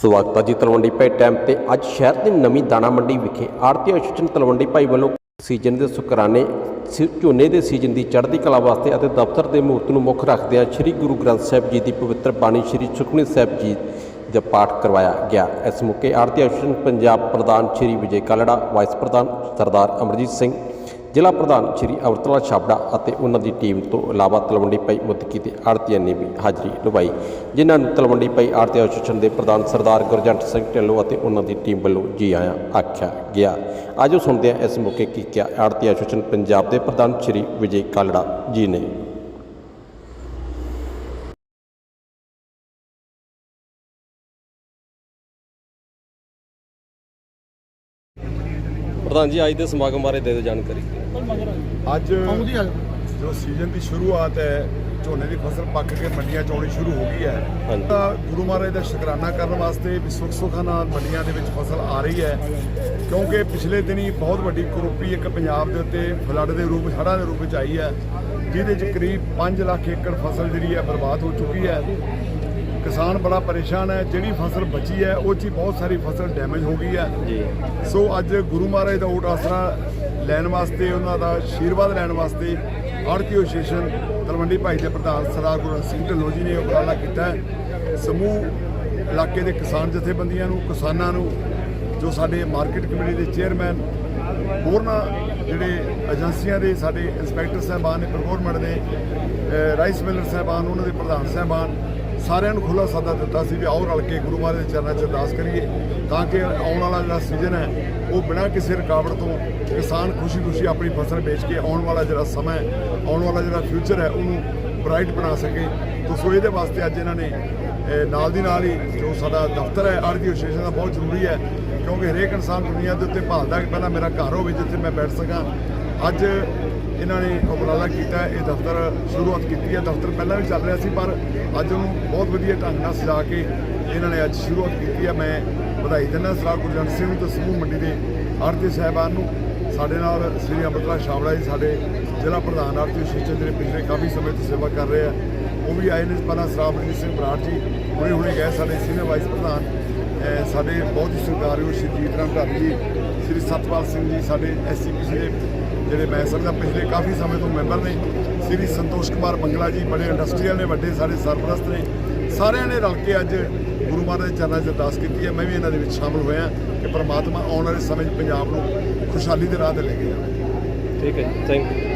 ਸਵਾਗਤ ਹੈ ਜੀ ਤਲਵੰਡੀ ਭਾਈ ਟਾਈਮ ਤੇ। ਅੱਜ ਸ਼ਹਿਰ ਦੀ ਨਵੀਂ ਦਾਣਾ ਮੰਡੀ ਵਿਖੇ ਆੜਤੀ ਐਸੋਸੀਏਸ਼ਨ ਤਲਵੰਡੀ ਭਾਈ ਵੱਲੋਂ ਸੀਜ਼ਨ ਦੇ ਸੁਕਰਾਨੇ ਸੀ- ਝੋਨੇ ਦੇ ਸੀਜ਼ਨ ਦੀ ਚੜ੍ਹਦੀ ਕਲਾ ਵਾਸਤੇ ਅਤੇ ਦਫ਼ਤਰ ਦੇ ਮਹੂਰਤ ਨੂੰ ਮੁੱਖ ਰੱਖਦਿਆਂ ਸ੍ਰੀ ਗੁਰੂ ਗ੍ਰੰਥ ਸਾਹਿਬ ਜੀ ਦੀ ਪਵਿੱਤਰ ਬਾਣੀ ਸ੍ਰੀ ਸੁਖਮਨੀ ਸਾਹਿਬ ਜੀ ਦਾ ਪਾਠ ਕਰਵਾਇਆ ਗਿਆ। ਇਸ ਮੌਕੇ ਆੜਤੀ ਐਸੋਸੀਏਸ਼ਨ ਪੰਜਾਬ ਪ੍ਰਧਾਨ ਸ੍ਰੀ ਵਿਜੇ ਕਾਲੜਾ, ਵਾਈਸ ਪ੍ਰਧਾਨ ਸਰਦਾਰ ਅਮਰਜੀਤ ਸਿੰਘ ਜ਼ਿਲ੍ਹਾ ਪ੍ਰਧਾਨ ਸ਼੍ਰੀ ਅਵਰਤਲਾ ਛਾਬੜਾ ਅਤੇ ਉਹਨਾਂ ਦੀ ਟੀਮ ਤੋਂ ਇਲਾਵਾ ਤਲਵੰਡੀ ਪਈ ਮੁਤਕੀ ਦੇ ਆੜਤੀਆਂ ਨੇ ਵੀ ਹਾਜ਼ਰੀ ਨਿਭਾਈ, ਜਿਨ੍ਹਾਂ ਨੂੰ ਤਲਵੰਡੀ ਪਈ ਆੜਤੀ ਐਸੋਸੀਏਸ਼ਨ ਦੇ ਪ੍ਰਧਾਨ ਸਰਦਾਰ ਗੁਰਜੰਟ ਸਿੰਘ ਢਿੱਲੋਂ ਅਤੇ ਉਹਨਾਂ ਦੀ ਟੀਮ ਵੱਲੋਂ ਜੀ ਆਇਆਂ ਆਖਿਆ ਗਿਆ। ਆਜੋ ਸੁਣਦੇ ਹਾਂ ਇਸ ਮੌਕੇ ਕੀ ਕਿਹਾ ਆੜਤੀ ਐਸੋਸੀਏਸ਼ਨ ਪੰਜਾਬ ਦੇ ਪ੍ਰਧਾਨ ਸ਼੍ਰੀ ਵਿਜੇ ਕਾਲੜਾ ਜੀ ਨੇ। ਪ੍ਰਧਾਨ ਜੀ ਅੱਜ ਦੇ ਸਮਾਗਮ ਬਾਰੇ ਦੇ ਦਿਓ ਜਾਣਕਾਰੀ। ਅੱਜ ਜੋ ਸੀਜ਼ਨ ਦੀ ਸ਼ੁਰੂਆਤ ਹੈ ਝੋਨੇ ਦੀ ਫਸਲ ਪੱਕ ਕੇ ਮੰਡੀਆਂ ਚ ਆਉਣੀ ਸ਼ੁਰੂ ਹੋ ਗਈ ਹੈ। ਹਾਂਜੀ। ਤਾਂ ਗੁਰੂ ਮਹਾਰਾਜ ਦਾ ਸ਼ੁਕਰਾਨਾ ਕਰਨ ਵਾਸਤੇ ਵੀ ਸੁੱਖ ਸੁੱਖਾਂ ਨਾਲ ਮੰਡੀਆਂ ਦੇ ਵਿੱਚ ਫਸਲ ਆ ਰਹੀ ਹੈ। ਕਿਉਂਕਿ ਪਿਛਲੇ ਦਿਨੀ ਬਹੁਤ ਵੱਡੀ ਕਰੋਪੀ ਇੱਕ ਪੰਜਾਬ ਦੇ ਉੱਤੇ ਫਲੱਡ ਦੇ ਰੂਪ ਹੜ੍ਹਾਂ ਦੇ ਰੂਪ ਵਿੱਚ ਆਈ ਹੈ ਜਿਹਦੇ ਚ ਕਰੀਬ 5 ਲੱਖ ਏਕੜ ਫਸਲ ਜਿਹੜੀ ਹੈ ਬਰਬਾਦ ਹੋ ਚੁੱਕੀ ਹੈ। ਕਿਸਾਨ ਬੜਾ ਪਰੇਸ਼ਾਨ ਹੈ ਜਿਹੜੀ ਫਸਲ ਬਚੀ ਹੈ ਉਹ 'ਚ ਹੀ ਬਹੁਤ ਸਾਰੀ ਫਸਲ ਡੈਮੇਜ ਹੋ ਗਈ ਹੈ। ਜੀ। ਸੋ ਅੱਜ ਗੁਰੂ ਮਹਾਰਾਜ ਦਾ ਓਟ ਆਸਰਾ ਲੈਣ ਵਾਸਤੇ ਉਹਨਾਂ ਦਾ ਆਸ਼ੀਰਵਾਦ ਲੈਣ ਵਾਸਤੇ ਆੜਤੀ ਐਸੋਸੀਏਸ਼ਨ ਤਲਵੰਡੀ ਭਾਈ ਦੇ ਪ੍ਰਧਾਨ ਸਰਦਾਰ ਗੁਰੂ ਸਿੰਘ ਢਿੱਲੋਂ ਜੀ ਨੇ ਉਪਰਾਲਾ ਕੀਤਾ ਸਮੂਹ ਇਲਾਕੇ ਦੇ ਕਿਸਾਨ ਜਥੇਬੰਦੀਆਂ ਨੂੰ ਕਿਸਾਨਾਂ ਨੂੰ ਜੋ ਸਾਡੇ ਮਾਰਕੀਟ ਕਮੇਟੀ ਦੇ ਚੇਅਰਮੈਨ ਹੋਰਨਾਂ ਜਿਹੜੇ ਏਜੰਸੀਆਂ ਦੇ ਸਾਡੇ ਇੰਸਪੈਕਟਰ ਸਾਹਿਬਾਨ ਨੇ ਦੇ ਅਹ ਰਾਈਸ ਮਿਲਰ ਸਾਹਿਬਾਨ ਉਹਨਾਂ ਦੇ ਪ੍ਰਧਾਨ ਸਾਹਿਬਾਨ ਸਾਰਿਆਂ ਨੂੰ ਖੁੱਲਾ ਸਾਦਾ ਦਿੱਤਾ ਸੀ ਵੀ ਆਓ ਰਲ ਕੇ ਗੁਰੂ ਮਹਾਰਾਜ ਦੇ ਚਰਨਾਂ 'ਚ ਅਰਦਾਸ ਕਰੀਏ ਤਾਂ ਕਿ ਆਉਣ ਵਾਲਾ ਜਿਹੜਾ ਸੀਜ਼ਨ ਹੈ, ਉਹ ਬਿਨਾਂ ਕਿਸੇ ਰੁਕਾਵਟ ਤੋਂ ਕਿਸਾਨ ਖੁਸ਼ੀ-ਖੁਸ਼ੀ ਆਪਣੀ ਫਸਲ ਵੇਚ ਕੇ ਆਉਣ ਵਾਲਾ ਜਿਹੜਾ ਸਮਾਂ ਹੈ, ਆਉਣ ਵਾਲਾ ਜਿਹੜਾ ਫਿਊਚਰ ਹੈ, ਉਹਨੂੰ ਬ੍ਰਾਈਟ ਬਣਾ ਸਕੇ। ਤੋ ਸੋ ਇਹਦੇ ਵਾਸਤੇ ਅੱਜ ਇਹਨਾਂ ਨੇ ਨਾਲ ਦੀ ਨਾਲ ਹੀ ਜੋ ਸਾਡਾ ਦਫ਼ਤਰ ਹੈ ਆਰਡੀ ਐਸੋਸੀਏਸ਼ਨ ਦਾ ਬਹੁਤ ਜ਼ਰੂਰੀ ਹੈ, ਕਿਉਂਕਿ ਹਰੇਕ ਇਨਸਾਨ ਦੁਨੀਆ ਦੇ ਉੱਤੇ ਭਾਲਦਾ ਕਿ ਪਹਿਲਾਂ ਮੇਰਾ ਘਰ ਹੋਵੇ, ਜਿੱਥੇ ਮੈਂ ਬੈਠ ਸਕਾਂ। ਅੱਜ ਇਹਨਾਂ ਨੇ ਉਪਰਾਲਾ ਕੀਤਾ, ਇਹ ਦਫ਼ਤਰ ਸ਼ੁਰੂਆਤ ਕੀਤੀ ਹੈ। ਦਫ਼ਤਰ ਪਹਿਲਾਂ ਵੀ ਚੱਲ ਰਿਹਾ ਸੀ, ਪਰ ਅੱਜ ਉਹਨੂੰ ਬਹੁਤ ਵਧੀਆ ਢੰਗ ਨਾਲ ਸਜਾ ਕੇ ਇਹਨਾਂ ਨੇ ਅੱਜ ਸ਼ੁਰੂਆਤ ਕੀਤੀ ਹੈ। ਮੈਂ ਵਧਾਈ ਦਿੰਦਾ ਸਰਦਾਰ ਗੁਰਜੰਟ ਸਿੰਘ ਨੂੰ ਤੇ ਸਮੂਹ ਮੰਡੀ ਦੇ ਆਰਤੀ ਸਾਹਿਬਾਨ ਨੂੰ। ਸਾਡੇ ਨਾਲ ਸ੍ਰੀ ਅੰਮ੍ਰਿਤਲਾ ਛਾਬੜਾ ਜੀ, ਸਾਡੇ ਜ਼ਿਲ੍ਹਾ ਪ੍ਰਧਾਨ ਆਰਤੀ ਸੂਚਨ ਜਿਹੜੇ ਪਿਛਲੇ ਕਾਫੀ ਸਮੇਂ ਤੋਂ ਸੇਵਾ ਕਰ ਰਹੇ ਆ। ਉਹ ਵੀ ਆਏ ਨੇ, ਪਹਿਲਾਂ ਸਰਦਾਰ ਅਮਰਜੀਤ ਸਿੰਘ ਬਰਾੜ ਜੀ, ਹੁਣੇ ਹੁਣੇ ਗਏ ਸਾਡੇ ਸੀਨੀਅਰ ਵਾਈਸ ਪ੍ਰਧਾਨ ਸਾਡੇ ਬਹੁਤ ਹੀ ਸਰਕਾਰਯੋਗ ਸ਼੍ਰੀ ਰਾਮ ਢਾਲੀ ਜੀ, ਸ੍ਰੀ ਸਤਪਾਲ ਸਿੰਘ ਜੀ, ਸਾਡੇ ਐਸਸੀਪੀਸੀ ਦੇ ਜਿਹੜੇ ਮੈਂ ਸਮਝਦਾ ਪਿਛਲੇ ਕਾਫੀ ਸਮੇਂ ਤੋਂ ਮੈਂਬਰ ਨੇ, ਸ੍ਰੀ ਸੰਤੋਸ਼ ਕੁਮਾਰ ਬੰਗਲਾ ਜੀ, ਬੜੇ ਇੰਡਸਟਰੀਅਲ ਨੇ, ਵੱਡੇ ਸਾਡੇ ਸਰਪ੍ਰਸਤ ਨੇ, ਸਾਰਿਆਂ ਨੇ ਰਲ ਕੇ ਅੱਜ ਗੁਰੂ ਮਹਾਰਾਜ ਦੇ ਚਰਨਾਂ 'ਚ ਅਰਦਾਸ ਕੀਤੀ ਹੈ। ਮੈਂ ਵੀ ਇਹਨਾਂ ਦੇ ਵਿੱਚ ਸ਼ਾਮਲ ਹੋਇਆ ਕਿ ਪ੍ਰਮਾਤਮਾ ਆਉਣ ਵਾਲੇ ਸਮੇਂ 'ਚ ਪੰਜਾਬ ਨੂੰ ਖੁਸ਼ਹਾਲੀ ਦੇ ਰਾਹ ਤੇ ਲੈ ਕੇ ਜਾਵੇ। ਠੀਕ ਹੈ ਥੈਂਕ ਯੂ